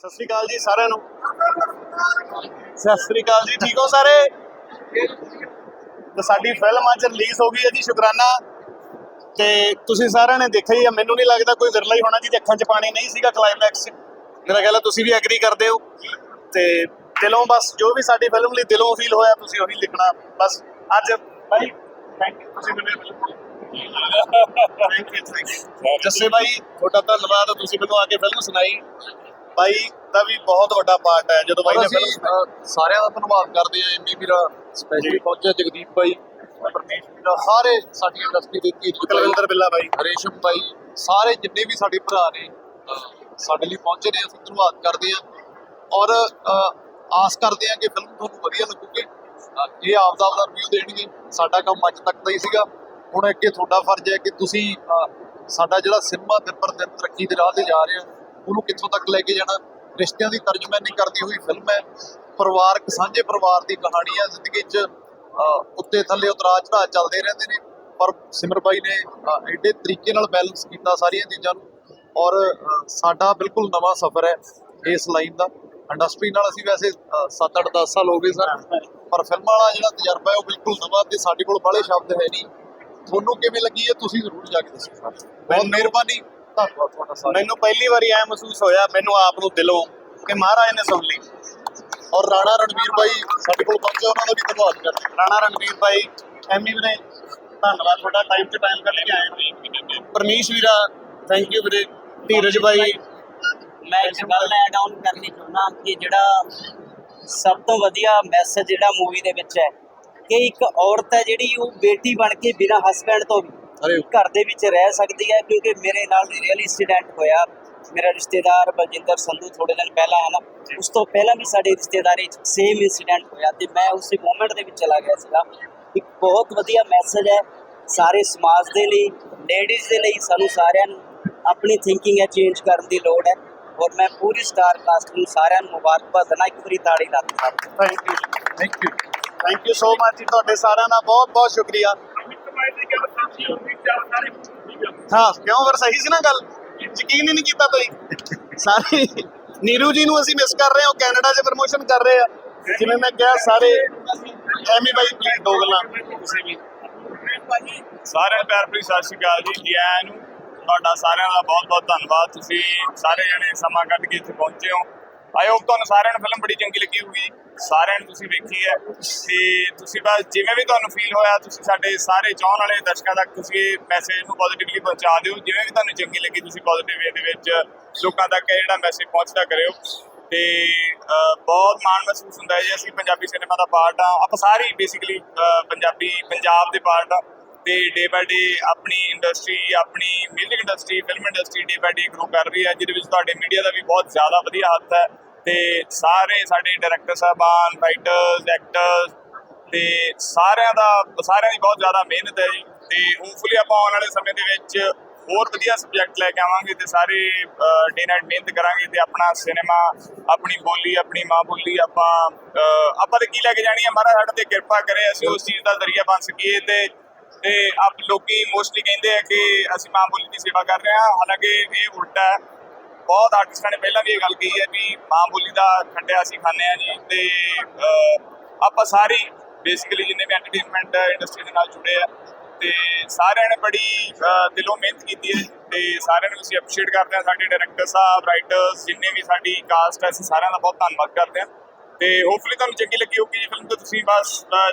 ਸਤਿ ਸ੍ਰੀ ਅਕਾਲ ਜੀ ਸਾਰਿਆਂ ਨੂੰ। ਸਤਿ ਸ੍ਰੀ ਅਕਾਲ ਜੀ ਠੀਕ ਹੋ ਸਾਰੇ? ਤੇ ਸਾਡੀ ਫਿਲਮ ਅੱਜ ਰਿਲੀਜ਼ ਹੋ ਗਈ ਹੈ ਜੀ ਸ਼ੁਕਰਾਨਾ। ਤੇ ਤੁਸੀਂ ਸਾਰਿਆਂ ਨੇ ਦੇਖਿਆ ਹੀ ਆ ਮੈਨੂੰ ਨਹੀਂ ਲੱਗਦਾ ਕੋਈ ਵਿਰਲਾ ਹੀ ਹੋਣਾ ਜਿਹਦੇ ਅੱਖਾਂ 'ਚ ਪਾਣੀ ਨਹੀਂ ਸੀਗਾ ਕਲਾਈਮੈਕਸ 'ਚ। ਮੇਰਾ ਖਿਆਲ ਹੈ ਤੁਸੀਂ ਵੀ ਐਗਰੀ ਕਰਦੇ ਹੋ। ਤੇ ਦਿਲੋਂ ਬਸ ਜੋ ਵੀ ਸਾਡੀ ਫਿਲਮ ਲਈ ਦਿਲੋਂ ਫੀਲ ਹੋਇਆ ਤੁਸੀਂ ਉਹੀ ਲਿਖਣਾ। ਬਸ ਅੱਜ ਭਾਈ ਥੈਂਕ ਯੂ ਤੁਸੀਂ ਮੈਨੂੰ ਥੈਂਕ ਯੂ ਥੈਂਕ ਯੂ ਜੱਸੇ ਭਾਈ ਤੁਹਾਡਾ ਧੰਨਵਾਦ ਤੁਸੀਂ ਮੈਨੂੰ ਆ ਕੇ ਫਿਲਮ ਸੁਣਾਈ। ਬਾਈ ਦਾ ਵੀ ਬਹੁਤ ਵੱਡਾ ਪਾਰਟ ਹੈ ਜਦੋਂ ਬਾਈ ਨੇ ਅਸੀਂ ਸਾਰਿਆਂ ਦਾ ਧੰਨਵਾਦ ਕਰਦੇ ਆ ਐਮੀ ਵੀਰਾ ਸਪੈਸ਼ਲੀ ਪਹੁੰਚਿਆ ਜਗਦੀਪ ਭਾਈ ਪਰਮੇਸ਼ ਵੀਰਾ ਸਾਰੇ ਸਾਡੀ ਇੰਡਸਟਰੀ ਦੇ ਭਾਈ ਕੁਲਵਿੰਦਰ ਬਿੱਲਾ ਬਾਈ। ਰੇਸ਼ਮ ਭਾਈ ਸਾਰੇ ਜਿੰਨੇ ਵੀ ਸਾਡੇ ਭਰਾ ਨੇ ਸਾਡੇ ਲਈ ਪਹੁੰਚੇ ਨੇ ਅਸੀਂ ਧੰਨਵਾਦ ਕਰਦੇ ਆ ਔਰ ਆਸ ਕਰਦੇ ਆ ਕਿ ਫਿਲਮ ਤੁਹਾਨੂੰ ਵਧੀਆ ਲੱਗੂਗੀ। ਅਹ, ਇਹ ਆਪਦਾ ਆਪਦਾ ਰਿਵਿਊ ਦੇਣਗੇ। ਸਾਡਾ ਕੰਮ ਅੱਜ ਤੱਕ ਦਾ ਹੀ ਸੀਗਾ। ਹੁਣ ਅੱਗੇ ਤੁਹਾਡਾ ਫਰਜ਼ ਹੈ ਕਿ ਤੁਸੀਂ ਸਾਡਾ ਜਿਹੜਾ ਸਿਨੇਮਾ ਦਿਨ ਪਰ ਦਿਨ ਤਰੱਕੀ ਦੇ ਰਾਹ ਤੇ ਜਾ ਰਿਹਾ ਉਹਨੂੰ ਕਿੱਥੋਂ ਤੱਕ ਲੈ ਕੇ ਜਾਣਾ? ਰਿਸ਼ਤਿਆਂ ਦੀ ਤਰਜਮਾਨੀ ਕਰਦੀ ਹੋਈ ਫਿਲਮ ਹੈ। ਪਰਿਵਾਰਕ ਸਾਂਝੇ ਪਰਿਵਾਰ ਦੀ ਕਹਾਣੀ ਹੈ। ਜ਼ਿੰਦਗੀ 'ਚ ਉੱਤੇ ਥੱਲੇ ਉਤਰਾਅ ਚੜਾਅ ਚੱਲਦੇ ਰਹਿੰਦੇ ਨੇ। ਪਰ ਸਿਮਰ ਬਾਈ ਨੇ ਐਡੇ ਤਰੀਕੇ ਨਾਲ ਬੈਲੈਂਸ ਕੀਤਾ ਸਾਰੀਆਂ ਚੀਜ਼ਾਂ ਨੂੰ ਔਰ ਸਾਡਾ ਬਿਲਕੁਲ ਨਵਾਂ ਸਫ਼ਰ ਹੈ ਇਸ ਲਾਈਨ ਦਾ। ਇੰਡਸਟਰੀ ਨਾਲ ਅਸੀਂ ਵੈਸੇ 7-8 10 ਸਾਲ ਹੋ ਗਏ ਸਰ। ਪਰ ਫਿਲਮਾਂ ਵਾਲਾ ਜਿਹੜਾ ਤਜਰਬਾ ਹੈ ਉਹ ਬਿਲਕੁਲ ਨਵਾਂ ਤੇ ਸਾਡੇ ਕੋਲ ਬਾਹਲੇ ਸ਼ਬਦ ਹੈ ਨਹੀਂ। ਤੁਹਾਨੂੰ ਕਿਵੇਂ ਲੱਗੀ ਹੈ ਤੁਸੀਂ ਜ਼ਰੂਰ ਜਾ ਕੇ ਦੱਸੋ ਬਹੁਤ ਮਿਹਰਬਾਨੀ। ਧੰਨਵਾਦ ਤੁਹਾਡਾ। ਮੈਨੂੰ ਪਹਿਲੀ ਵਾਰੀ ਐ ਮਹਿਸੂਸ ਹੋਇਆ ਮੈਨੂੰ ਆਪ ਨੂੰ ਦਿਲੋਂ ਕਿ ਮਹਾਰਾਜ ਨੇ ਸੁਣ ਲਈ। ਔਰ ਰਾਣਾ ਰਣਵੀਰ ਬਾਈ ਸਾਡੇ ਕੋਲ ਪਹੁੰਚੇ ਉਹਨਾਂ ਦਾ ਵੀ ਧੰਨਵਾਦ ਕਰਦੇ। ਰਾਣਾ ਰਣਵੀਰ ਭਾਈ ਐਮੀ ਵੀਰੇ ਧੰਨਵਾਦ ਤੁਹਾਡਾ। ਟਾਈਮ ਟੂ ਟਾਈਮ ਕੱਢ ਕੇ ਆਏ ਹੋ। ਪਰਮੇਸ਼ ਵੀਰਾ ਥੈਂਕ ਯੂ ਵੀਰੇ। ਧੀਰਜ ਭਾਈ ਮੈਂ ਇੱਕ ਗੱਲ ਐਡ ਆਨ ਕਰਨੀ ਚਾਹੁੰਦਾ ਕਿ ਜਿਹੜਾ ਸਭ ਤੋਂ ਵਧੀਆ ਮੈਸੇਜ ਜਿਹੜਾ ਮੂਵੀ ਦੇ ਵਿੱਚ ਹੈ ਕਿ ਇੱਕ ਔਰਤ ਹੈ ਜਿਹੜੀ ਉਹ ਬੇਟੀ ਬਣ ਕੇ ਬਿਨਾਂ ਹਸਬੈਂਡ ਤੋਂ ਵੀ ਘਰ ਦੇ ਵਿੱਚ ਰਹਿ ਸਕਦੀ ਹੈ ਕਿਉਂਕਿ ਮੇਰੇ ਨਾਲ ਵੀ ਰੀਅਲ ਇੰਸੀਡੈਂਟ ਹੋਇਆ। ਮੇਰਾ ਰਿਸ਼ਤੇਦਾਰ ਬਲਜਿੰਦਰ ਸੰਧੂ ਥੋੜੇ ਦਿਨ ਪਹਿਲਾਂ ਹੈ ਨਾ ਉਸ ਤੋਂ ਪਹਿਲਾਂ ਵੀ ਸਾਡੇ ਰਿਸ਼ਤੇਦਾਰੀ 'ਚ ਸੇਮ ਇੰਸੀਡੈਂਟ ਹੋਇਆ ਤੇ ਮੈਂ ਉਸੇ ਮੂਮੈਂਟ ਦੇ ਵਿੱਚ ਚਲਾ ਗਿਆ ਸੀਗਾ। ਇੱਕ ਬਹੁਤ ਵਧੀਆ ਮੈਸੇਜ ਹੈ ਸਾਰੇ ਸਮਾਜ ਦੇ ਲਈ ਲੇਡੀਜ਼ ਦੇ ਲਈ ਸਾਨੂੰ ਸਾਰਿਆਂ ਨੂੰ ਆਪਣੀ ਥਿੰਕਿੰਗ ਹੈ ਚੇਂਜ ਕਰਨ ਦੀ ਲੋੜ ਹੈ। ਔਰ ਮੈਂ ਪੂਰੀ ਸਟਾਰ ਕਾਸਟ ਨੂੰ ਸਾਰਿਆਂ ਨੂੰ ਮੁਬਾਰਕਬਾਦ ਦੇਣਾ ਇੱਕ ਵਾਰੀ ਤਾੜੀ ਲਾ ਦਿੱਤਾ thank you thank you thank you so much ਜੀ ਤੁਹਾਡੇ ਸਾਰਿਆਂ ਦਾ ਬਹੁਤ ਬਹੁਤ ਸ਼ੁਕਰੀਆ। ਹਾਂ, ਕਿਉਂ? ਫਿਰ ਸਹੀ ਸੀ ਨਾ ਗੱਲ? ਯਕੀਨ ਹੀ ਨਹੀਂ ਕੀਤਾ ਤੁਸੀਂ ਸਾਰੇ ਨੀਰੂ ਜੀ ਨੂੰ ਅਸੀਂ ਮਿਸ ਕਰ ਰਹੇ ਹਾਂ, ਉਹ ਕੈਨੇਡਾ 'ਚ ਪ੍ਰਮੋਸ਼ਨ ਕਰ ਰਹੇ ਆ। ਜਿਵੇਂ ਮੈਂ ਕਿਹਾ, ਸਾਰੇ ਐਮੀ ਬਾਈ ਪਲੀਜ਼ ਦੋ ਗੱਲਾਂ। ਤੁਸੀਂ ਵੀ ਸਾਰਿਆਂ ਨੂੰ ਪਿਆਰ ਭਰੀ ਸਤਿ ਸ਼੍ਰੀ ਅਕਾਲ ਜੀ। ਜੀ ਆਇਆਂ ਨੂੰ ਤੁਹਾਡਾ ਸਾਰਿਆਂ ਦਾ ਬਹੁਤ ਬਹੁਤ ਧੰਨਵਾਦ। ਤੁਸੀਂ ਸਾਰੇ ਜਣੇ ਸਮਾਂ ਕੱਢ ਕੇ ਇੱਥੇ ਪਹੁੰਚੇ ਹੋ। ਆਈ ਹੋਪ ਤੁਹਾਨੂੰ ਸਾਰਿਆਂ ਨੂੰ ਫਿਲਮ ਬੜੀ ਚੰਗੀ ਲੱਗੀ ਹੋਊਗੀ। ਸਾਰਿਆਂ ਨੇ ਤੁਸੀਂ ਵੇਖੀ ਹੈ। ਤੇ ਤੁਸੀਂ ਬਸ ਜਿਵੇਂ ਵੀ ਤੁਹਾਨੂੰ ਫੀਲ ਹੋਇਆ, ਤੁਸੀਂ ਸਾਡੇ ਸਾਰੇ ਚਾਹਣ ਵਾਲੇ ਦਰਸ਼ਕਾਂ ਤੱਕ ਤੁਸੀਂ ਇਹ ਮੈਸੇਜ ਨੂੰ ਪੋਜ਼ਿਟਿਵਲੀ ਪਹੁੰਚਾ ਦਿਓ। ਜਿਵੇਂ ਵੀ ਤੁਹਾਨੂੰ ਚੰਗੀ ਲੱਗੀ, ਤੁਸੀਂ ਪੋਜ਼ਿਟਿਵ ਵੇ ਦੇ ਵਿੱਚ ਲੋਕਾਂ ਤੱਕ ਇਹ ਜਿਹੜਾ ਮੈਸੇਜ ਪਹੁੰਚਦਾ ਕਰਿਓ। ਤੇ ਬਹੁਤ ਮਾਣ ਮਹਿਸੂਸ ਹੁੰਦਾ ਹੈ ਜੀ। ਅਸੀਂ ਪੰਜਾਬੀ ਸਿਨੇਮਾ ਦਾ ਪਾਰਟ ਆ ਆਪਾਂ ਸਾਰੇ ਬੇਸਿਕਲੀ ਪੰਜਾਬੀ, ਪੰਜਾਬ ਦੇ ਪਾਰਟ ਆ ਤੇ ਡੇ ਬਾਏ ਡੇ ਆਪਣੀ ਇੰਡਸਟਰੀ ਆਪਣੀ music industry film industry day by day grow ਕਰ ਰਹੀ ਹੈ, ਜਿਹਦੇ ਵਿੱਚ ਤੁਹਾਡੇ ਮੀਡੀਆ ਦਾ ਵੀ ਬਹੁਤ ਜ਼ਿਆਦਾ ਵਧੀਆ ਹੱਥ ਹੈ ਤੇ ਸਾਰੇ ਸਾਡੇ ਡਾਇਰੈਕਟਰ ਸਾਹਿਬਾਨ ਰਾਈਟਰਸ ਐਕਟਰਸ ਤੇ ਸਾਰਿਆਂ ਦਾ, ਸਾਰਿਆਂ ਦੀ ਬਹੁਤ ਜ਼ਿਆਦਾ ਮਿਹਨਤ ਹੈ ਜੀ। ਤੇ ਹੋਪਫੁਲੀ ਆਪਾਂ ਆਉਣ ਵਾਲੇ ਸਮੇਂ ਦੇ ਵਿੱਚ ਹੋਰ ਵਧੀਆ ਸਬਜੈਕਟ ਲੈ ਕੇ ਆਵਾਂਗੇ ਤੇ ਸਾਰੇ ਡੇ ਨਾਈਟ ਮਿਹਨਤ ਕਰਾਂਗੇ ਤੇ ਆਪਣਾ ਸਿਨੇਮਾ ਆਪਣੀ ਬੋਲੀ, ਆਪਣੀ ਮਾਂ ਬੋਲੀ ਆਪਾਂ ਆਪਾਂ ਤੇ ਕੀ ਲੈ ਕੇ ਜਾਣੀ ਹੈ? ਮਹਾਰਾਜ ਸਾਡੇ ਤੇ ਕਿਰਪਾ ਕਰੇ, ਅਸੀਂ ਉਸ ਚੀਜ਼ ਦਾ ਜ਼ਰੀਆ ਬਣ ਸਕੀਏ ਤੇ ਤੇ ਆਪ ਲੋਕੀ ਮੋਸਟਲੀ ਕਹਿੰਦੇ ਆ ਕਿ ਅਸੀਂ ਮਾਂ ਬੋਲੀ ਦੀ ਸੇਵਾ ਕਰ ਰਹੇ ਹਾਂ। ਹਾਲਾਂਕਿ ਇਹ ਉਲਟਾ ਹੈ। ਬਹੁਤ ਆਰਟਿਸਟਾਂ ਨੇ ਪਹਿਲਾਂ ਵੀ ਇਹ ਗੱਲ ਕਹੀ ਹੈ ਵੀ ਮਾਂ ਬੋਲੀ ਦਾ ਖੰਡਿਆ ਅਸੀਂ ਖਾਂਦੇ ਆ ਜੀ ਤੇ ਆਪਾਂ ਸਾਰੇ ਬੇਸਿਕਲੀ ਜਿੰਨੇ ਵੀ ਐਂਟਰਟੇਨਮੈਂਟ ਇੰਡਸਟਰੀ ਦੇ ਨਾਲ ਜੁੜੇ ਆ ਤੇ ਸਾਰਿਆਂ ਨੇ ਬੜੀ ਦਿਲੋਂ ਮਿਹਨਤ ਕੀਤੀ ਹੈ ਤੇ ਸਾਰਿਆਂ ਨੂੰ ਅਸੀਂ ਅਪਰੀਸ਼ੀਏਟ ਕਰਦੇ ਹਾਂ। ਸਾਡੇ ਡਾਇਰੈਕਟਰ ਸਾਹਿਬ ਰਾਈਟਰਸ ਜਿੰਨੇ ਵੀ ਸਾਡੀ ਕਾਸਟ ਹੈ, ਅਸੀਂ ਸਾਰਿਆਂ ਦਾ ਬਹੁਤ ਧੰਨਵਾਦ ਕਰਦੇ ਹਾਂ। ਤੇ ਹੋਪਫੁਲੀ ਤੁਹਾਨੂੰ ਚੰਗੀ ਲੱਗੀ ਹੋਊਗੀ ਫਿਲਮ ਤੇ ਤੁਸੀਂ ਬਸ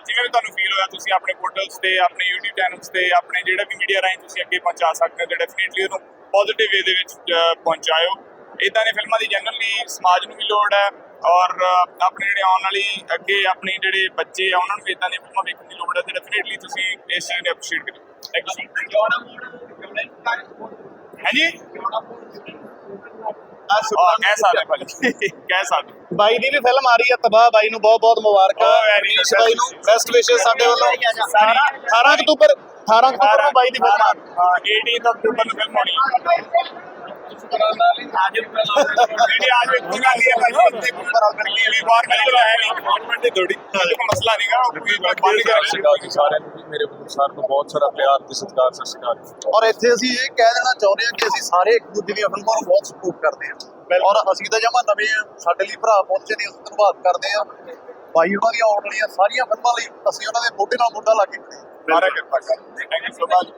ਜਿਵੇਂ ਵੀ ਤੁਹਾਨੂੰ ਫੀਲ ਹੋਇਆ ਤੁਸੀਂ ਆਪਣੇ ਪੋਰਟਲਸ ਤੇ ਆਪਣੇ YouTube ਚੈਨਲਸ ਤੇ ਆਪਣੇ ਜਿਹੜੇ ਵੀ ਮੀਡੀਆ ਰਾਹੀਂ ਤੁਸੀਂ ਅੱਗੇ ਪਹੁੰਚਾ ਸਕਦੇ ਹੋ ਡੈਫੀਨਿਟਲੀ ਉਹਨੂੰ ਪੋਜ਼ਿਟਿਵ ਵੇ ਦੇ ਵਿੱਚ ਪਹੁੰਚਾਇਓ। ਇਦਾਂ ਦੀਆਂ ਫਿਲਮਾਂ ਦੀ ਜਨਰਲੀ ਸਮਾਜ ਨੂੰ ਵੀ ਲੋੜ ਹੈ ਔਰ ਆਪਣੇ ਜਿਹੜੇ ਆਉਣ ਵਾਲੀ ਅੱਗੇ ਆਪਣੇ ਜਿਹੜੇ ਬੱਚੇ ਆ ਉਹਨਾਂ ਨੂੰ ਵੀ ਇਦਾਂ ਦੀਆਂ ਫਿਲਮਾਂ ਵੇਖਣ ਦੀ ਲੋੜ ਹੈ ਤੇ ਡੈਫੀਨਿਟਲੀ ਤੁਸੀਂ ਇਸ ਚੀਜ਼ ਨੂੰ ਅਪਰੀਸ਼ੀਏਟ ਯੂ ਹਾਂਜੀ? ਕਹਿ ਸਕਦੇ ਭਾਜੀ। ਕਹਿ ਸਕਦੇ। ਬਾਈ ਦੀ ਵੀ ਫਿਲਮ ਆ ਰਹੀ ਹੈ ਤਬਾਹ ਬਾਈ ਨੂੰ ਬਹੁਤ ਬਹੁਤ ਮੁਬਾਰਕਾਂ। Oh, very good. ਬਾਈ ਨੂੰ ਬੈਸਟ ਵਿਸ਼ੇਸ ਸਾਡੇ ਵੱਲੋਂ। ਸਾਰੀ 18 ਅਕਤੂਬਰ 18 ਅਕਤੂਬਰ ਨੂੰ ਬਾਈ ਦੀ ਫਿਲਮ ਆ। ਰਹੀ ਹੈ। ਹਾਂ 18 ਅਕਤੂਬਰ ਨੂੰ ਫਿਲਮ ਆਉਣੀ ਹੈ। ਜਿਹੜੀ ਅੱਜ ਇੱਕ ਗੱਲ ਹੈ ਭਾਈ ਉੱਤੇ ਉੱਪਰ ਅਗਰ ਲਈ ਵੀ ਨਹੀਂ ਗਵਰਨਮੈਂਟ ਦੀ ਥੋੜੀ ਮਸਲਾ ਨਹੀਂਗਾ ਉਹ ਕੋਈ ਬੰਦ ਕਰ ਸਤਿ ਜੀ ਸਾਰਿਆਂ ਨੂੰ ਮੇਰੇ ਵੱਲੋਂ ਨੂੰ ਬਹੁਤ ਸਾਰਾ ਪਿਆਰ ਤੇ ਸਤਿਕਾਰ ਸਤਿ ਸ਼੍ਰੀ ਅਕਾਲ ਔਰ ਇੱਥੇ ਅਸੀਂ ਇਹ ਕਹਿ ਦੇਣਾ ਚਾਹੁੰਦੇ ਹਾਂ ਕਿ ਅਸੀਂ ਸਾਰੇ ਇੱਕ ਦੂਜੇ ਦੀਆਂ ਫਿਲਮਾਂ ਨੂੰ ਬਹੁਤ ਸਪੋਰਟ ਕਰਦੇ ਹਾਂ। ਔਰ ਅਸੀਂ ਤਾਂ ਜਮਾ ਨਵੇਂ ਆ ਸਾਡੇ ਲਈ ਭਰਾ ਪਹੁੰਚੇ ਨੇ, ਅਸੀਂ ਧੰਨਵਾਦ ਕਰਦੇ ਹਾਂ। ਬਾਈ ਉਹਨਾਂ ਦੀਆਂ ਆਉਣ ਵਾਲੀਆਂ ਸਾਰੀਆਂ ਫਿਲਮਾਂ ਲਈ ਅਸੀਂ ਉਹਨਾਂ ਦੇ ਮੋਢੇ ਨਾਲ ਮੋਢਾ ਲਾ ਕੇ ਖੜੇ ਹਾਂ। ਮਾਰਾ ਕਿਰਪਾ ਕਰ ਥੈਂਕ ਯੂ ਸੋ ਮਚ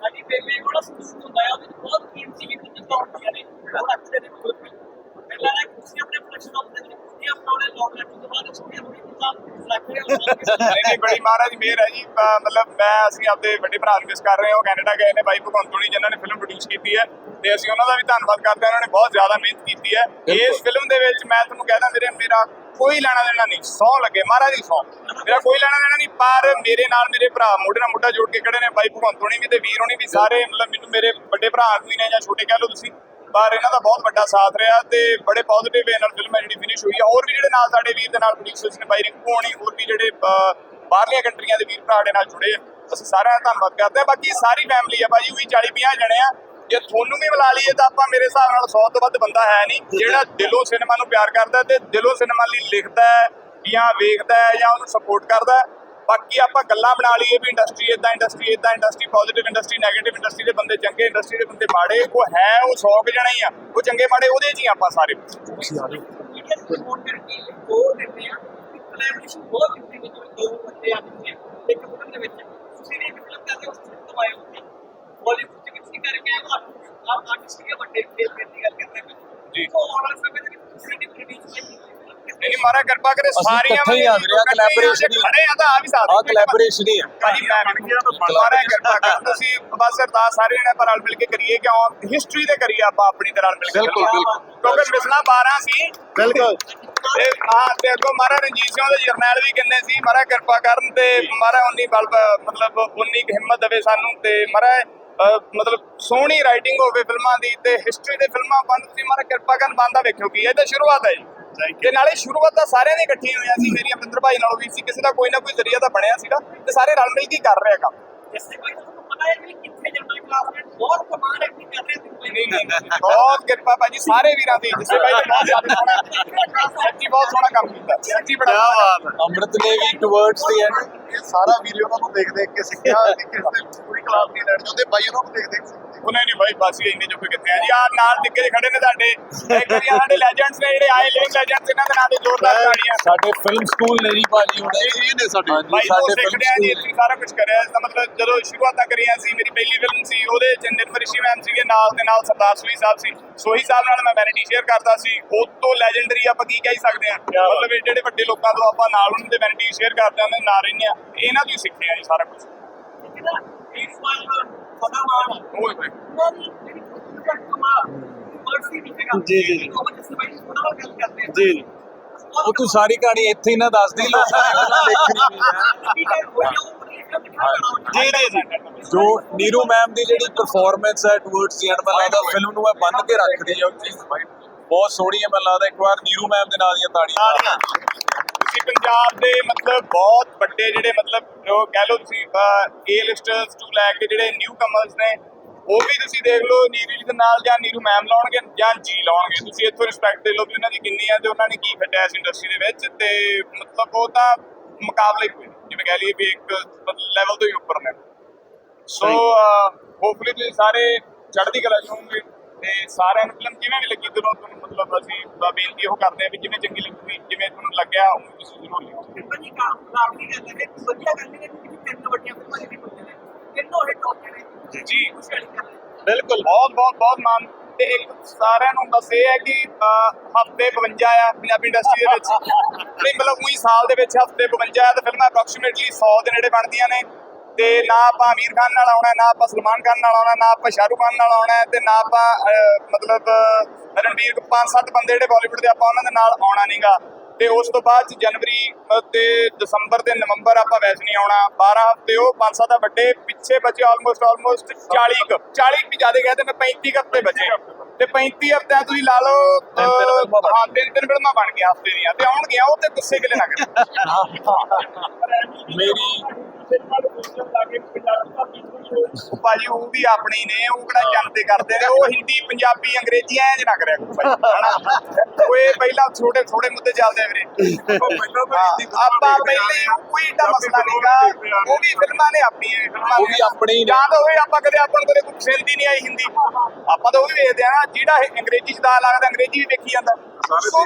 ਸਾਡੀ ਬੇਬੇ ਕੋਲ ਸਕੂਲ ਹੁੰਦਾ ਹੈ ਉਹਦੇ ਚ ਬਹੁਤ ਕੀਮਤੀ ਵੀ ਕੁਝ ਹੁੰਦੀਆਂ ਨੇ ਉਹ ਰੱਖਦੇ ਨੇ ਕੋਲ ਪਹਿਲਾਂ ਨਾ ਕੁਰਸੀਆਂ ਆਪਣੇ ਫਲੈਕਸ਼ਨ ਆਉਂਦੇ ਨੇ ਕੁਰਸੀਆਂ ਆਪਣੇ ਲੋਕ ਲੱਗ ਤੋਂ ਬਾਅਦ ਛੋਟੀਆਂ ਥੋੜੀ ਕਿਤਾਬ ਰੱਖ ਰਹੇ ਨਹੀਂ ਨਹੀਂ ਬੜੀ ਮਹਾਰਾਜ ਦੀ ਮਿਹਰ ਹੈ ਜੀ। ਮਤਲਬ ਮੈਂ ਅਸੀਂ ਆਪਦੇ ਵੱਡੇ ਭਰਾ ਨੂੰ ਮਿਸ ਕਰ ਰਹੇ ਹਾਂ ਉਹ ਕੈਨੇਡਾ ਗਏ ਨੇ ਬਾਈ ਭਗਵੰਤ ਹੁਣੀ ਜਿਨ੍ਹਾਂ ਨੇ ਫਿਲਮ ਪ੍ਰੋਡਿਊਸ ਕੀਤੀ ਹੈ। ਤੇ ਅਸੀਂ ਉਹਨਾਂ ਦਾ ਵੀ ਧੰਨਵਾਦ ਕਰਦੇ ਹਾਂ ਉਹਨਾਂ ਨੇ ਬਹੁਤ ਜ਼ਿਆਦਾ ਮਿਹਨਤ ਕੀਤੀ ਹੈ। ਇਸ ਫਿਲਮ ਦੇ ਵਿੱਚ ਮੈਂ ਤੁਹਾਨੂੰ ਕਹਿਦਾ ਮੇਰੇ ਮੇਰਾ ਕੋਈ ਲੈਣਾ ਦੇਣਾ ਨਹੀਂ, ਸੌ ਲੱਗੇ, ਮਹਾਰਾਜ ਦੀ ਸੌ। ਮੇਰਾ ਕੋਈ ਲੈਣਾ ਦੇਣਾ ਨਹੀਂ, ਪਰ ਮੇਰੇ ਨਾਲ ਮੇਰੇ ਭਰਾ, ਮੋਢੇ ਨਾਲ ਮੋਢਾ ਜੋੜ ਕੇ ਖੜੇ ਨੇ, ਬਾਈ ਭਗਵੰਤ ਹੁਣੀ ਵੀ ਤੇ ਵੀਰ ਹੁਣੀ ਵੀ, ਸਾਰੇ ਮਤਲਬ ਮੈਨੂੰ ਮੇਰੇ ਵੱਡੇ ਭਰਾ ਵੀ ਨੇ ਜਾਂ ਛੋਟੇ ਕਹਿ ਲਓ ਤੁਸੀਂ। ਪਰ ਇਹਨਾਂ ਦਾ ਬਹੁਤ ਵੱਡਾ ਸਾਥ ਰਿਹਾ ਤੇ ਬੜੇ ਪੋਜ਼ਿਟਿਵ ਵੇ ਨਾਲ ਫਿਲਮ ਜਿਹੜੀ ਫਿਨਿਸ਼ ਹੋਈ ਹੈ ਹੋਰ ਵੀ ਜਿਹੜੇ ਨਾਲ ਸਾਡੇ ਵੀਰ ਦੇ ਨਾਲ ਪ੍ਰੋਡਿਊਸਰਸ ਨੇ ਬਾਈ ਰਿੰਕੂ ਹੋਣੀ ਹੋਰ ਵੀ ਜਿਹੜੇ ਬਾਹਰਲੀਆਂ ਕੰਟਰੀਆਂ ਦੇ ਵੀਰ ਭਰਾ ਸਾਡੇ ਨਾਲ ਜੁੜੇ ਅਸੀਂ ਸਾਰਿਆਂ ਦਾ ਧੰਨਵਾਦ ਕਰਦੇ ਹਾਂ। ਬਾਕੀ ਸਾਰੀ ਫੈਮਿਲੀ ਆ ਭਾਜੀ, ਉਹੀ 40 50 ਜਣੇ ਆ। ਜੇ ਤੁਹਾਨੂੰ ਵੀ ਮਿਲਾ ਲਈਏ ਤਾਂ ਆਪਾਂ ਮੇਰੇ ਹਿਸਾਬ ਨਾਲ 100 ਤੋਂ ਵੱਧ ਬੰਦਾ ਹੈ ਨਹੀਂ। ਜਿਹੜਾ ਦਿਲੋਂ ਸਿਨੇਮਾ ਨੂੰ ਪਿਆਰ ਕਰਦਾ ਹੈ ਤੇ ਦਿਲੋਂ ਸਿਨੇਮਾ ਲਈ ਲਿਖਦਾ ਹੈ ਜਾਂ ਵੇਖਦਾ ਹੈ ਜਾਂ ਉਹਨੂੰ ਸਪੋਰਟ ਕਰਦਾ ਹੈ। ਬਾਕੀ ਆਪਾਂ ਗੱਲਾਂ ਬਣਾ ਲਈਏ ਵੀ ਇੰਡਸਟਰੀ ਇਦਾਂ ਇੰਡਸਟਰੀ ਇਦਾਂ industry positive industry negative industry ਦੇ ਬੰਦੇ ਚੰਗੇ ਇੰਡਸਟਰੀ ਦੇ ਬੰਦੇ ਮਾੜੇ ਉਹ ਹੈ ਉਹ 100 ਕੁ ਜਣੇ ਹੀ ਆ। ਉਹ ਚੰਗੇ ਮਾੜੇ ਉਹਦੇ 'ਚ ਹੀ ਆਪਾਂ ਸਾਰੇ। ਕੋਲੈਬੋਰੇਸ਼ਨ ਬਹੁਤ ਗਈ ਜਿਵੇਂ ਦੋ ਬੰਦੇ ਆ ਇੱਕ ਫਿਲਮ ਦੇ ਵਿੱਚ। ਤੁਸੀਂ ਇੱਕ ਫਿਲਮ ਕਰਦੇ ਹੋ ਉਸ ਤੋਂ ਹੋ ਬਾਲੀਵੁੱਡ ਕਰਕੇ ਆਪ ਆਪ ਆਰਟਿਸਟ ਦੇ ਵੱਡੇ ਖੇਲ ਦੀ ਗੱਲ ਕਰਦੇ ਹੋ ਜੀ। ਉਹ ਆਉਣ ਵਾਲੇ ਸਮੇਂ ਦੇ ਵਿੱਚ ਤੁਸੀਂ ਵੀ ਪ੍ਰੋਡਿਊਸ ਨਹੀਂ ਮਹਾਰਾਜ ਕਿਰਪਾ ਕਰੇ ਸਾਰੀਆਂ ਇਕੱਠੇ ਹੀ ਆ ਵੀਰੇ, ਆਹ collaboration ਹੀ ਆ। ਖੜੇ ਆ ਤਾਂ ਆ ਵੀ ਸਾਥ ਆਹ collaboration ਹੀ ਆ। ਭਾਜੀ ਮੈਂ ਬਣ ਗਿਆ ਤਾਂ ਮਹਾਰਾਜ ਕਿਰਪਾ ਕਰ ਤੁਸੀਂ ਬਸ ਅਰਦਾਸ ਸਾਰੇ ਜਣੇ ਪਰ ਰਲ ਮਿਲ ਕੇ ਕਰੀਏ ਕਿਉਂ ਹਿਸਟਰੀ ਤੇ ਕਰੀਏ ਆਪਾਂ ਆਪਣੀ ਤੇ ਰਲ ਮਿਲ ਕੇ ਬਿਲਕੁਲ, ਬਿਲਕੁਲ। ਕਿਉਂਕਿ ਮਿਸਲਾ 12 ਸੀ ਬਿਲਕੁਲ ਤੇ ਹਾਂ ਤੇ ਅੱਗੋਂ ਮਹਾਰਾਜ ਰਣਜੀਤ ਸਿੰਘ ਦੇ ਜਰਨੈਲ ਵੀ ਕਿੰਨੇ ਸੀ ਮਹਾਰਾਜ ਕਿਰਪਾ ਕਰਨ ਤੇ ਮਹਾਰਾਜ ਉਨੀ ਬਲ ਮਤਲਬ ਉਨੀ ਕੁ ਹਿੰਮਤ ਦੇਵੇ ਸਾਨੂੰ ਤੇ ਅਹ, ਮਤਲਬ ਸੋਹਣੀ ਰਾਈਟਿੰਗ ਹੋਵੇ ਫਿਲਮਾਂ ਦੀ ਤੇ ਹਿਸਟਰੀ ਦੇ ਫਿਲਮਾਂ ਬੰਦ ਸੀ ਮਹਾਰਾਜ ਕਿਰਪਾ ਕਰਨ ਬੰਦਾ ਵੇਖਿਓ ਕੀ ਇਹ ਤਾਂ ਸ਼ੁਰੂਆਤ ਹੈ ਜੀ। ਤੇ ਨਾਲੇ ਸ਼ੁਰੂਆਤ ਤਾਂ ਸਾਰਿਆਂ ਦੀ ਇਕੱਠੀ ਹੋਈਆਂ ਸੀ ਮੇਰੀ ਅਮਰਿੰਦਰ ਭਾਈ ਨਾਲੋਂ ਵੀ ਸੀ ਕਿਸੇ ਦਾ ਕੋਈ ਨਾ ਕੋਈ ਜ਼ਰੀਆ ਤਾਂ ਬਣਿਆ ਸੀਗਾ ਤੇ ਸਾਰੇ ਰਲ ਮਿਲ ਕੇ ਕਰ ਰਹੇ ਕੰਮ। ਬਹੁਤ ਕਿਰਪਾ ਭਾਜੀ ਸਾਰੇ ਵੀਰਾਂ ਦੀ। ਜਿਸੇ ਪਹਿਲੇ ਬਹੁਤ ਜ਼ਿਆਦਾ ਸੱਚੀ ਬਹੁਤ ਸੋਹਣਾ ਕੰਮ ਕੀਤਾ। ਸੱਚੀ ਬੜਾ ਬਾਤ ਅੰਮ੍ਰਿਤ ਨੇ ਵੀ ਟੁਵਰਡਸ ਦੀ ਐਂਡ ਸਾਰਾ ਵੀਡੀਓ ਉਹਨਾਂ ਨੂੰ ਦੇਖ ਦੇਖ ਕੇ ਸਿੱਖਿਆ ਕਿ ਕਿਸ ਪੂਰੀ ਕਲਾਸ ਦੀ ਲੜ ਜਾਂਦੇ ਬਾਈ ਉਹਨਾਂ ਨੂੰ ਦੇਖ ਦੇਖ ਉਹਨੇ ਨਹੀਂ ਬਾਈ ਬਸ ਇੰਨੇ ਜੋ ਕੋਈ ਆ ਜੀ? ਆ ਨਾਲ ਦਿੱਗੇ ਖੜੇ ਨੇ ਤੁਹਾਡੇ ਇੱਕ ਵਾਰੀ ਸਾਡੇ ਲੈਜੈਂਡਸ ਨੇ ਜਿਹੜੇ ਆਏ ਲਿਵਿੰਗ ਲੈਜੈਂਡਸ ਇਹਨਾਂ ਦੇ ਨਾਂ ਜ਼ੋਰਦਾਰ ਤਾੜੀਆਂ ਸਾਡੇ ਫਿਲਮ ਸਕੂਲ ਨੇ ਜੀ ਭਾਜੀ ਹੁਣ। ਨੇ ਸਾਡੇ ਸਾਡੇ ਫਿਲਮ ਸਕੂਲ ਨੇ ਸਾਰਾ ਕੁਝ ਕਰਿਆ। ਇਸ ਦਾ ਮਤਲਬ ਜਦੋਂ ਸ਼ੁਰੂਆਤ ਕਰੀ ਕਰੀਆਂ ਸੀ ਮੇਰੀ ਪਹਿਲੀ ਫਿਲਮ ਸੀ ਉਹਦੇ ਚ ਨਿਰਮਲ ਰਿਸ਼ੀ ਮੈਮ ਸੀਗੇ ਨਾਲ ਦੇ ਨਾਲ ਸਰਦਾਰ ਸੋਹੀ ਸਾਹਿਬ ਸੀ। ਸੋਹੀ ਸਾਹਿਬ ਨਾਲ ਮੈਂ ਵੈਨਿਟੀ ਸ਼ੇਅਰ ਕਰਦਾ ਸੀ। ਉਹ ਤੋਂ ਲੈਜੈਂਡਰੀ ਆਪਾਂ ਕੀ ਕਹਿ ਸਕਦੇ ਆ ਮਤਲਬ ਇਹ ਜਿਹੜੇ ਵੱਡੇ ਲੋਕਾਂ ਤੋਂ ਆਪਾਂ ਨਾਲ ਉਹਨਾਂ ਦੇ ਵੈਨਿਟੀ ਸ਼ੇਅਰ ਕਰਦੇ ਆ ਉਹਨਾਂ ਨਾਲ ਰਹਿੰਦੇ ਆ ਇਹਨਾਂ ਤੋਂ ਹੀ ਸਿੱਖਿਆ ਜੀ ਸਾਰਾ ਕੁਝ ਇਸ ਵਾਰ ਪਤਾ ਮਾਰ ਹੋਏ ਜੀ, ਜੀ, ਜੀ। ਉਹ ਜੀ ਤੂੰ ਸਾਰੀ ਕਹਾਣੀ ਇੱਥੇ ਹੀ ਨਾ ਦੱਸ ਦੇ ਲੋਕਾਂ ਨੇ ਦੇਖਣੀ ਹੈ ਜੀ ਜੀ ਜੀ ਜੋ ਨੀਰੂ ਮੈਮ ਦੀ ਜਿਹੜੀ ਪਰਫਾਰਮੈਂਸ ਹੈ ਟੁਵਰਡਸ ਦੀ ਐਂਡ ਮੈਨੂੰ ਲੱਗਦਾ ਫਿਲਮ ਨੂੰ ਮੈਂ ਬੰਨ ਕੇ ਰੱਖਦੀ ਹੈ ਉਹ ਚੀਜ਼। ਬਹੁਤ ਸੋਹਣੀ ਹੈ, ਮੈਨੂੰ ਲੱਗਦਾ ਇੱਕ ਵਾਰ ਨੀਰੂ ਮੈਮ ਦੇ ਨਾਲ ਦੀਆਂ ਤਾੜੀਆਂ ਤਾੜੀਆਂ। ਤੁਸੀਂ ਪੰਜਾਬ ਦੇ ਮਤਲਬ ਬਹੁਤ ਵੱਡੇ ਜਿਹੜੇ ਮਤਲਬ ਜੋ ਕਹਿ ਲਓ ਤੁਸੀਂ ਏ ਲਿਸਟਰਸ ਤੋਂ ਲੈ ਕੇ ਜਿਹੜੇ ਨਿਊ ਕਮਰਸ ਨੇ, ਉਹ ਵੀ ਤੁਸੀਂ ਦੇਖ ਲਓ, ਨੀਰੂ ਜੀ ਦੇ ਨਾਲ ਜਾਂ ਨੀਰੂ ਮੈਮ ਲਾਉਣਗੇ ਜਾਂ ਜੀ ਲਾਉਣਗੇ। ਤੁਸੀਂ ਇੱਥੋਂ ਰਿਸਪੈਕਟ ਦੇ ਲਓ ਵੀ ਉਹਨਾਂ ਦੀ ਕਿੰਨੀ ਹੈ ਤੇ ਉਹਨਾਂ ਨੇ ਕੀ ਖੱਟਿਆ ਇਸ ਇੰਡਸਟਰੀ ਦੇ ਵਿੱਚ ਤੇ ਮਤਲਬ ਉਹ ਤਾਂ ਮੁਕਾਬਲੇ ਕੋਈ ਨਹੀਂ। ਜਿਵੇਂ ਕਹਿ ਲਈਏ ਵੀ ਇੱਕ ਲੈਵਲ ਤੋਂ ਹੀ ਉੱਪਰ ਨੇ। ਸੋ ਹੋਪਫੁਲੀ ਤੁਸੀਂ ਸਾਰੇ ਚੜ੍ਹਦੀ ਕਲਾ ਹੋਵੋਗੇ ਤੇ ਸਾਰਿਆਂ ਨੂੰ ਫਿਲਮ ਕਿਵੇਂ ਵੀ ਲੱਗੀ ਤੁਹਾਨੂੰ ਤੁਹਾਨੂੰ ਮਤਲਬ ਅਸੀਂ ਬੇਨਤੀ ਉਹ ਕਰਦੇ ਹਾਂ ਵੀ ਜਿਵੇਂ ਚੰਗੀ ਲੱਗੀ ਜਿਵੇਂ ਤੁਹਾਨੂੰ ਲੱਗਿਆ ਉਵੇਂ ਤੁਸੀਂ ਜ਼ਰੂਰ ਲਿਖੋ। ਬਣੀ ਕੰਮ ਖਰਾਬ ਨਹੀਂ ਕਰਦੇ ਨੇ? ਵਧੀਆ ਗੱਲ ਨਹੀਂ ਕਿ ਤਿੰਨ ਵੱਡੀਆਂ ਫਿਲਮਾਂ ਜਿਹੜੀ ਬੰਦੇ ਨੇ ਤਿੰਨੋਂ ਹਿੱਟ ਹੋ ਗਏ ਨੇ। ਜੀ। ਬਿਲਕੁਲ ਬਹੁਤ ਬਹੁਤ ਬਹੁਤ ਮਾਨ ਤੇ ਇੱਕ ਸਾਰਿਆਂ ਨੂੰ ਬਸ ਇਹ ਹੈ ਕਿ ਹਫ਼ਤੇ 52 ਆ ਪੰਜਾਬੀ ਇੰਡਸਟਰੀ ਦੇ ਵਿੱਚ। ਨਹੀਂ ਮਤਲਬ ਉਹੀ ਸਾਲ ਦੇ ਵਿੱਚ ਹਫ਼ਤੇ 52 ਆ ਤੇ ਫਿਲਮਾਂ ਅਪਰੋਕਸੀਮੇਟਲੀ 100 ਦੇ ਨੇੜੇ ਬਣਦੀਆਂ ਨੇ। ਤੇ ਨਾ ਆਪਾਂ ਆਮੀਰ ਖਾਨ ਨਾਲ ਆਉਣਾ ਨਾ ਆਪਾਂ ਸਲਮਾਨ ਖਾਨ ਨਾਲ ਆਉਣਾ ਨਾ ਆਪਾਂ ਸ਼ਾਹਰੁਖ ਖਾਨ ਨਾਲ ਆਉਣਾ ਤੇ ਨਾ ਆਪਾਂ ਮਤਲਬ ਅਹ, ਰਣਬੀਰ ਪੰਜ ਸੱਤ ਬੰਦੇ ਜਿਹੜੇ ਬਾਲੀਵੁੱਡ ਦੇ ਆਪਾਂ ਉਹਨਾਂ ਦੇ ਨਾਲ ਆਉਣਾ ਨਹੀਂਗਾ ਤੇ ਉਸ ਤੋਂ ਬਾਅਦ ਜਨਵਰੀ ਤੇ ਦਸੰਬਰ ਤੇ ਨਵੰਬਰ ਆਪਾਂ ਵੈਸੇ ਨਹੀਂ ਆਉਣਾ। 12 ਹਫ਼ਤੇ ਉਹ ਪੰਜ ਸੱਤ ਦਾ ਵੱਡੇ ਪਿੱਛੇ ਬਚੇ ਆਲਮੋਸਟ ਆਲਮੋਸਟ 40 ਕੁ। 40 ਵੀ ਜ਼ਿਆਦਾ ਗਏ ਤੇ ਮੈਂ 35 ਕੁ ਹਫ਼ਤੇ ਬਚੇ। ਤੇ 35 ਹਫ਼ਤਿਆਂ ਤੁਸੀਂ ਲਾ ਲਓ ਹਾਂ ਤਿੰਨ ਤਿੰਨ ਫਿਲਮਾਂ ਬਣ ਗਈਆਂ ਹਫ਼ਤੇ ਦੀਆਂ। ਤੇ ਆਉਣਗੀਆਂ ਉਹ ਤੇ ਗੁੱਸੇ ਕਿਲੇ ਨਾ ਕਰੋ। ਮੇਰੀ ਫਿਲਮਾਂ ਨੂੰ ਦੋਸਤਾਂ ਲਾ ਕੇ ਪੰਜਾਬੀ ਭਾਬੀ ਨੂੰ ਉਹ ਭਾਜੀ ਉਹ ਵੀ ਆਪਣੀ ਨੇ ਉਹ ਕਿਹੜਾ ਜਾਣਦੇ ਕਰਦੇ ਨੇ ਉਹ ਹਿੰਦੀ ਪੰਜਾਬੀ ਅੰਗਰੇਜ਼ੀ ਐ ਜ ਨਾ ਕਰਿਆ ਕਰੋ ਭਾਜੀ ਹਨਾ? ਉਹ ਇਹ ਪਹਿਲਾਂ ਛੋਟੇ ਥੋੜੇ ਮੁੱਦੇ ਚੱਲਦੇ ਆ ਵੀਰੇ। ਹਾਂ, ਆਪਾਂ ਪਹਿਲੇ ਉਹ ਕੋਈ ਏਡਾ ਮਸਲਾ ਨਹੀਂਗਾ ਉਹ ਵੀ ਫਿਲਮਾਂ ਨੇ ਆਪਣੀਆਂ ਫਿਲਮਾਂ ਉਹ ਵੀ ਆਪਣੀ ਨੇ। ਜਾਂ ਤਾਂ ਹੋਏ ਆਪਾਂ ਕਦੇ ਆਪਾਂ ਨੂੰ ਕਦੇ ਕੋਈ ਪਸੰਦ ਹੀ ਨਹੀਂ ਆਈ ਹਿੰਦੀ। ਆਪਾਂ ਤਾਂ ਉਹ ਵੀ ਵੇਖਦੇ ਆ ਨਾ ਜਿਹੜਾ ਅੰਗਰੇਜ਼ੀ ਚ ਦਾ ਲੱਗਦਾ ਅੰਗਰੇਜ਼ੀ ਵੀ ਵੇਖੀ ਜਾਂਦਾ। ਸੋ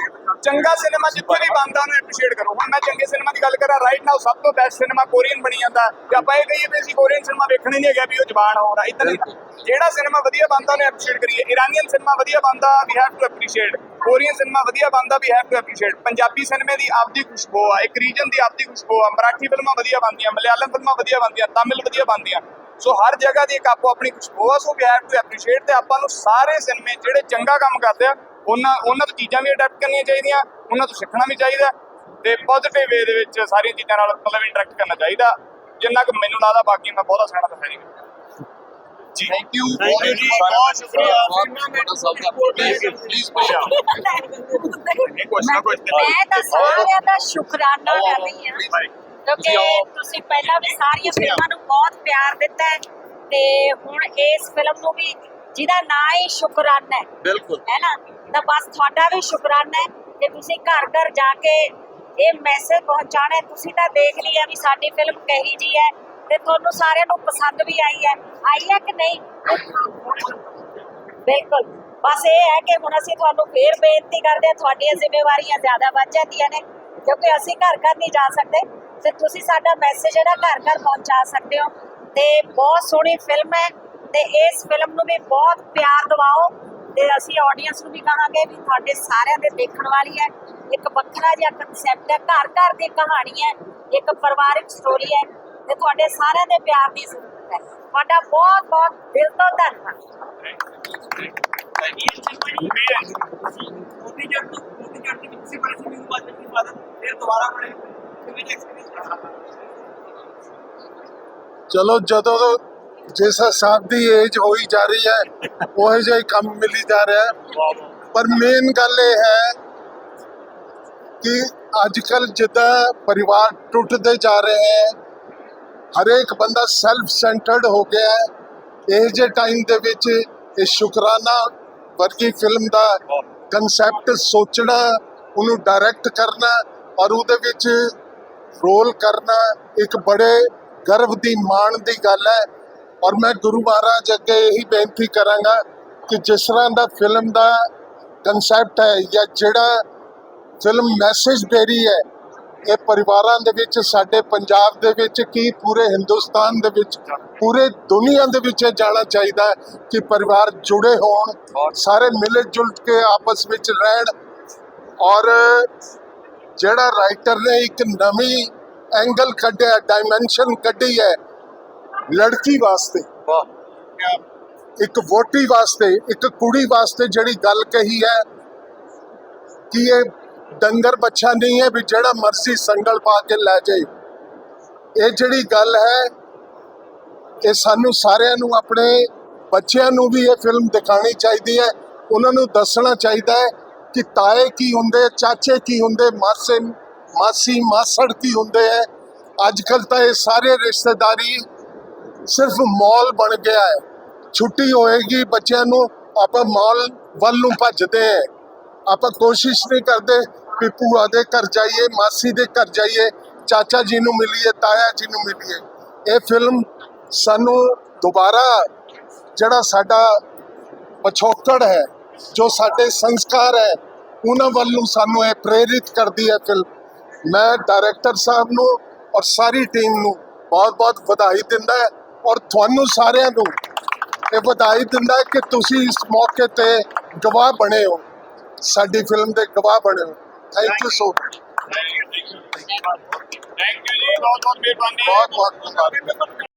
ਚੰਗਾ ਸਿਨੇਮਾ ਜਿੱਥੇ ਵੀ ਬਣਦਾ ਉਹਨੂੰ ਐਪਰੀਸ਼ੀਏਟ ਕਰੋ। ਹੁਣ ਮੈਂ ਚੰਗੇ ਸਿਨੇਮਾ ਦੀ ਗੱਲ ਕਰਾਂ ਰਾਈਟ ਨਾਓ ਸਭ ਤੋਂ ਬੈਸਟ ਸਿਨੇਮਾ ਕੋਰੀਅਨ ਬਣੀ ਜਾਂਦਾ। ਤੇ ਆਪਾਂ ਇਹ ਕਹੀਏ ਵੀ ਅਸੀਂ ਕੋਰੀਅਨ ਸਿਨੇਮਾ ਵੇਖਣਾ ਹੀ ਨਹੀਂ ਹੈਗਾ ਵੀ ਉਹ ਜ਼ਬਾਨ ਹੋਣਾ ਇਦਾਂ ਨਹੀਂ। ਜਿਹੜਾ ਸਿਨੇਮਾ ਵਧੀਆ ਬਣਦਾ ਉਹਨੂੰ ਐਪਰੀਸ਼ੀਏਟ ਕਰੀਏ। ਇਰਾਨੀਅਨ ਸਿਨੇਮਾ ਵਧੀਆ ਬਣਦਾ we have to appreciate Korean cinema ਵਧੀਆ ਬਣਦਾ we have to appreciate Punjabi ਸਿਨੇਮੇ ਦੀ ਆਪਦੀ ਖੁਸ਼ਬੂ ਆ ਇੱਕ ਰੀਜਨ ਦੀ ਆਪਦੀ ਖੁਸ਼ਬੂ ਆ। ਮਰਾਠੀ ਫਿਲਮਾਂ ਵਧੀਆ ਬਣਦੀਆਂ ਮਲਿਆਲਮ ਫਿਲਮਾਂ ਵਧੀਆ ਬਣਦੀਆਂ ਤਾਮਿਲ ਵਧੀਆ ਬਣਦੀਆਂ। ਸੋ ਹਰ ਜਗ੍ਹਾ ਦੀ ਇੱਕ ਆਪੋ ਆਪਣੀ ਖੁਸ਼ਬੂ ਆ so we have to appreciate ਤੇ ਆਪਾਂ ਨੂੰ ਸਾਰੇ ਸਿਨੇਮੇ ਜਿਹੜੇ ਚੰਗਾ ਕੰਮ ਕਰਦੇ ਆ ਉਹਨਾਂ ਉਹਨਾਂ ਤੋਂ ਚੀਜ਼ਾਂ ਵੀ ਅਡਾਪਟ ਕਰਨੀਆਂ ਚਾਹੀਦੀਆਂ ਉਹਨਾਂ ਤੋਂ ਸਿੱਖਣਾ ਵੀ ਚਾਹੀਦਾ। ਤੇ ਪੋਜ਼ਿਟਿਵ ਵੇ ਦੇ ਵਿੱਚ ਸਾਰੀਆਂ ਚੀਜ਼ਾਂ ਨਾਲ ਮਤਲਬ ਇੰਟਰੈਕਟ ਕਰਨਾ ਚਾਹੀਦਾ। ਜਿੰਨਾ ਕੁ ਮੈਨੂੰ ਲੱਗਦਾ ਬਾਕੀ ਮੈਂ ਬਹੁਤਾ ਸਿਆਣਾ ਤਾਂ ਹੈ ਨਹੀਂ। ਜੀ। ਥੈਂਕ ਯੂ ਜੀ, ਬਹੁਤ ਸ਼ੁਕਰੀਆ। ਤੁਹਾਡਾ ਸਭ ਦਾ ਪਲੀਜ਼ ਪਲੀਜ਼ ਨਹੀਂ ਕੁਛ ਨਾ ਕੁਛ ਤੇ ਮੈਂ ਤਾਂ ਸਾਰਿਆਂ ਦਾ ਸ਼ੁਕਰਾਨਾ ਕਰ ਰਹੀ ਹਾਂ। ਕਿਉਂਕਿ ਤੁਸੀਂ ਪਹਿਲਾਂ ਵੀ ਸਾਰੀਆਂ ਫਿਲਮਾਂ ਨੂੰ ਬਹੁਤ ਪਿਆਰ ਦਿੱਤਾ ਹੈ ਤੇ ਹੁਣ ਇਸ ਫਿਲਮ ਨੂੰ ਵੀ ਜਿਹਦਾ ਨਾਂ ਹੀ ਸ਼ੁਕਰਾਨਾ ਹੈ ਬਿਲਕੁਲ। ਹੈ ਨਾ? ਤਾਂ ਬਸ ਤੁਹਾਡਾ ਵੀ ਸ਼ੁਕਰਾਨਾ ਹੈ ਕਿ ਤੁਸੀਂ ਘਰ ਘਰ ਜਾ ਕੇ ਇਹ ਮੈਸੇਜ ਪਹੁੰਚਾਣਾ ਤੁਸੀਂ ਤਾਂ ਦੇਖ ਲਿਆ ਵੀ ਸਾਡੀ ਫਿਲਮ ਕਹੀ ਜੀ ਹੈ ਤੇ ਤੁਹਾਨੂੰ ਸਾਰਿਆਂ ਨੂੰ ਪਸੰਦ ਵੀ ਆਈ ਹੈ। ਆਈ ਹੈ ਕਿ ਨਹੀਂ? ਬਿਲਕੁਲ। ਬਸ ਇਹ ਹੈ ਕਿ ਹੁਣ ਅਸੀਂ ਤੁਹਾਨੂੰ ਫੇਰ ਬੇਨਤੀ ਕਰਦੇ ਹਾਂ, ਤੁਹਾਡੀਆਂ ਜ਼ਿੰਮੇਵਾਰੀਆਂ ਜ਼ਿਆਦਾ ਵੱਧ ਜਾਂਦੀਆਂ ਨੇ, ਕਿਉਂਕਿ ਅਸੀਂ ਘਰ ਘਰ ਨਹੀਂ ਜਾ ਸਕਦੇ ਤੇ ਤੁਸੀਂ ਸਾਡਾ ਮੈਸੇਜ ਜਿਹੜਾ ਘਰ ਘਰ ਪਹੁੰਚਾ ਸਕਦੇ ਹੋ। ਤੇ ਬਹੁਤ ਸੋਹਣੀ ਫਿਲਮ ਹੈ ਤੇ ਇਸ ਫਿਲਮ ਨੂੰ ਵੀ ਬਹੁਤ ਪਿਆਰ ਦਿਵਾਓ। ਤੇ ਅਸੀਂ ਆਡੀਅנס ਨੂੰ ਵੀ ਕਹਾਂਗੇ ਵੀ ਤੁਹਾਡੇ ਸਾਰਿਆਂ ਦੇ ਦੇਖਣ ਵਾਲੀ ਹੈ। ਇੱਕ ਵੱਖਰਾ ਜਿਹਾ ਕਨਸੈਪਟ ਹੈ। ਘਰ ਘਰ ਦੀ ਕਹਾਣੀ ਹੈ। ਇੱਕ ਪਰਿਵਾਰਿਕ ਸਟੋਰੀ ਹੈ। ਤੇ ਤੁਹਾਡੇ ਸਾਰਿਆਂ ਦੇ ਪਿਆਰ ਦੀ ਜ਼ਰੂਰਤ ਹੈ। ਤੁਹਾਡਾ ਬਹੁਤ ਬਹੁਤ ਦਿਲ ਤੋਂ ਧੰਨਵਾਦ। ਮੋਦੀ ਜੱਟ ਤੋਂ ਮੋਦੀ ਜੱਟ ਦੀ ਕਿਸੇ ਬੜੇ ਸੀ ਨੂੰ ਬਾਅਦ ਵਿੱਚ ਬਾਅਦ ਫਿਰ ਦੁਬਾਰਾ ਬਣੇ ਕਿਵੇਂ ਐਕਸਪੀਰੀਅੰਸ ਚਲੋ ਜਦੋਂ ਤੋਂ ਜਿਸ ਹਿਸਾਬ ਦੀ ਏਜ ਹੋਈ ਜਾ ਰਹੀ ਹੈ, ਉਹ ਜਿਹਾ ਹੀ ਕੰਮ ਮਿਲੀ ਜਾ ਰਿਹਾ ਹੈ। ਪਰ ਮੇਨ ਗੱਲ ਇਹ ਹੈ ਕਿ ਅੱਜ ਕੱਲ ਜਿੱਦਾਂ ਪਰਿਵਾਰ ਟੁੱਟਦੇ ਜਾ ਰਹੇ ਹੈ, ਹਰੇਕ ਬੰਦਾ ਸੈਲਫ ਸੈਂਟਰਡ ਹੋ ਗਿਆ ਹੈ। ਇਹ ਜੇ ਟਾਈਮ ਦੇ ਵਿੱਚ ਇਹ ਸ਼ੁਕਰਾਨਾ ਵਰਗੀ ਫਿਲਮ ਦਾ ਕਨਸੈਪਟ ਸੋਚਣਾ, ਉਹਨੂੰ ਡਾਇਰੈਕਟ ਕਰਨਾ ਔਰ ਉਹਦੇ ਵਿੱਚ ਰੋਲ ਕਰਨਾ ਇੱਕ ਬੜੇ ਗਰਵ ਦੀ ਮਾਣ ਦੀ ਗੱਲ ਹੈ। ਔਰ ਮੈਂ ਗੁਰੂ ਮਹਾਰਾਜ ਅੱਗੇ ਇਹੀ ਬੇਨਤੀ ਕਰਾਂਗਾ ਕਿ ਜਿਸ ਤਰ੍ਹਾਂ ਦਾ ਫਿਲਮ ਦਾ ਕਨਸੈਪਟ ਹੈ ਜਾਂ ਜਿਹੜਾ ਫਿਲਮ ਮੈਸੇਜ ਦੇ ਰਹੀ ਹੈ, ਇਹ ਪਰਿਵਾਰਾਂ ਦੇ ਵਿੱਚ, ਸਾਡੇ ਪੰਜਾਬ ਦੇ ਵਿੱਚ ਕੀ ਪੂਰੇ ਹਿੰਦੁਸਤਾਨ ਦੇ ਵਿੱਚ, ਪੂਰੇ ਦੁਨੀਆ ਦੇ ਵਿੱਚ ਇਹ ਜਾਣਾ ਚਾਹੀਦਾ ਕਿ ਪਰਿਵਾਰ ਜੁੜੇ ਹੋਣ, ਸਾਰੇ ਮਿਲ ਜੁਲ ਕੇ ਆਪਸ ਵਿੱਚ ਰਹਿਣ ਔਰ ਜਿਹੜਾ ਰਾਈਟਰ ਨੇ ਇੱਕ ਨਵੀਂ ਐਂਗਲ ਕੱਢਿਆ ਡਾਈਮੈਂਸ਼ਨ ਕੱਢੀ ਹੈ ਲੜਕੀ ਵਾਸਤੇ। ਇੱਕ ਵੋਟੀ ਵਾਸਤੇ, ਇੱਕ ਕੁੜੀ ਵਾਸਤੇ ਜਿਹੜੀ ਗੱਲ ਕਹੀ ਹੈ ਕਿ ਇਹ ਡੰਗਰ ਬੱਚਾ ਨਹੀਂ ਹੈ ਵੀ ਜਿਹੜਾ ਮਰਜ਼ੀ ਸੰਗਲ ਪਾ ਕੇ ਲੈ ਜਾਏ। ਇਹ ਜਿਹੜੀ ਗੱਲ ਹੈ, ਇਹ ਸਾਨੂੰ ਸਾਰਿਆਂ ਨੂੰ, ਆਪਣੇ ਬੱਚਿਆਂ ਨੂੰ ਵੀ ਇਹ ਫਿਲਮ ਦਿਖਾਣੀ ਚਾਹੀਦੀ ਹੈ। ਉਹਨਾਂ ਨੂੰ ਦੱਸਣਾ ਚਾਹੀਦਾ ਹੈ ਕਿ ਤਾਏ ਕੀ ਹੁੰਦੇ, ਚਾਚੇ ਕੀ ਹੁੰਦੇ, ਮਾਸੇ, ਮਾਸੀ, ਮਾਸੜ ਕੀ ਹੁੰਦੇ ਹੈ। ਅੱਜ ਕੱਲ ਤਾਂ ਇਹ ਸਾਰੇ ਰਿਸ਼ਤੇਦਾਰੀ ਸਿਰਫ ਮਾਲ ਬਣ ਗਿਆ ਹੈ। ਛੁੱਟੀ ਹੋਏਗੀ, ਬੱਚਿਆਂ ਨੂੰ ਆਪਾਂ ਮਾਲ ਵੱਲ ਨੂੰ ਭੱਜਦੇ ਹੈ। ਆਪਾਂ ਕੋਸ਼ਿਸ਼ ਨਹੀਂ ਕਰਦੇ ਕਿ ਭੂਆ ਦੇ ਘਰ ਜਾਈਏ, ਮਾਸੀ ਦੇ ਘਰ ਜਾਈਏ, ਚਾਚਾ ਜੀ ਨੂੰ ਮਿਲੀਏ, ਤਾਇਆ ਜੀ ਨੂੰ ਮਿਲੀਏ। ਇਹ ਫਿਲਮ ਸਾਨੂੰ ਦੁਬਾਰਾ ਜਿਹੜਾ ਸਾਡਾ ਪਛੋਕੜ ਹੈ, ਜੋ ਸਾਡੇ ਸੰਸਕਾਰ ਹੈ, ਉਹਨਾਂ ਵੱਲ ਨੂੰ ਸਾਨੂੰ ਇਹ ਪ੍ਰੇਰਿਤ ਕਰਦੀ ਹੈ ਫਿਲਮ ਮੈਂ ਡਾਇਰੈਕਟਰ ਸਾਹਿਬ ਨੂੰ ਔਰ ਸਾਰੀ ਟੀਮ ਨੂੰ ਬਹੁਤ-ਬਹੁਤ ਵਧਾਈ ਦਿੰਦਾ ਹੈ। ਔਰ ਤੁਹਾਨੂੰ ਸਾਰਿਆਂ ਨੂੰ ਇਹ ਵਧਾਈ ਦਿੰਦਾ ਕਿ ਤੁਸੀਂ ਇਸ ਮੌਕੇ ਤੇ ਗਵਾਹ ਬਣੇ ਹੋ। ਸਾਡੀ ਫਿਲਮ ਦੇ ਗਵਾਹ ਬਣੇ ਹੋ। Thank you so much thank you ਜੀ ਬਹੁਤ ਬਹੁਤ ਮਿਹਰਬਾਨੀ। ਬਹੁਤ ਬਹੁਤ ਧੰਨਵਾਦ।